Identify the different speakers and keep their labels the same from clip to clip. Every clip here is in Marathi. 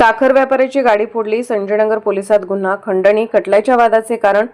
Speaker 1: साखर व्यापाऱ्याची गाडी फोडली. संजयनगर पोलिसात गुन्हा खंडणी खटल्याच्या वादाचे कारण.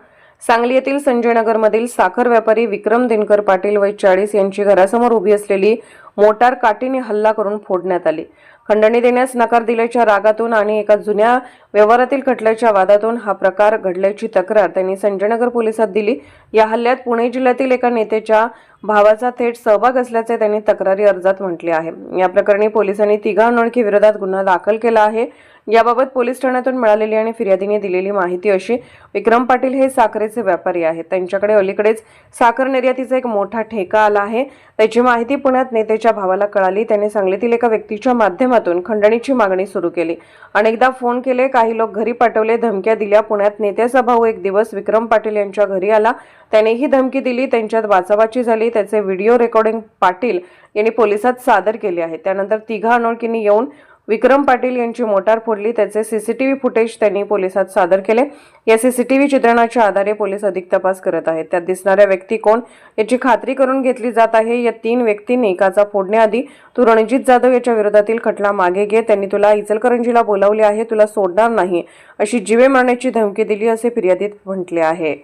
Speaker 1: सांगली येथील संजयनगरमधील साखर व्यापारी विक्रम दिनकर पाटील वय चाळीस यांची घरासमोर उभी असलेली मोटार काठीने हल्ला करून फोडण्यात आली. खंडणी देण्यास नकार दिल्याच्या रागातून आणि एका जुन्या व्यवहारातील खटल्याच्या वादातून हा प्रकार घडल्याची तक्रार त्यांनी संजयनगर पोलिसात दिली. या हल्ल्यात पुणे जिल्ह्यातील एका नेत्याच्या भावाचा थेट सहभाग असल्याचे त्यांनी तक्रारी अर्जात म्हटले आहे. या प्रकरणी पोलिसांनी तिघा अनोळखी विरोधात गुन्हा दाखल केला आहे. याबाबत पोलीस ठाण्यातून मिळालेली आणि फिर्यादीने दिलेली माहिती अशी विक्रम पाटील हे साखरेचे व्यापारी आहेत. त्यांच्याकडे अलीकडेच साखर निर्यातीचा एक मोठा ठेका आला आहे. त्याची माहिती पुण्यात नेत्याच्या भावाला कळाली. त्याने सांगलीतील एका व्यक्तीच्या माध्यमातून खंडणीची मागणी सुरू केली. अनेकदा फोन केले काही काही लोक घरी पाठवले धमक्या दिल्या. पुण्यात नेत्याचा भाऊ एक दिवस विक्रम पाटील यांच्या घरी आला. त्याने ही धमकी दिली त्यांच्यात वाचावाची झाली. त्याचे व्हिडिओ रेकॉर्डिंग पाटील यांनी पोलिसात सादर केले आहे. त्यानंतर तिघा अनोळखींनी येऊन विक्रम पाटील यांची मोटार फोडली. त्याचे सीसीटीव्ही फुटेज त्यांनी पोलिसात सादर केले. या सीसीटीव्ही चित्रणाच्या आधारे पोलीस अधिक तपास करत आहेत. त्यात दिसणाऱ्या व्यक्ती कोण याची खात्री करून घेतली जात आहे. या तीन व्यक्तींनी एकाचा फोडण्याआधी तू रणजित जाधव याच्या विरोधातील खटला मागे घे. त्यांनी तुला इचलकरंजीला बोलावले आहे. तुला सोडणार नाही अशी जीवे मारण्याची धमकी दिली असे फिर्यादीत म्हटले आहे.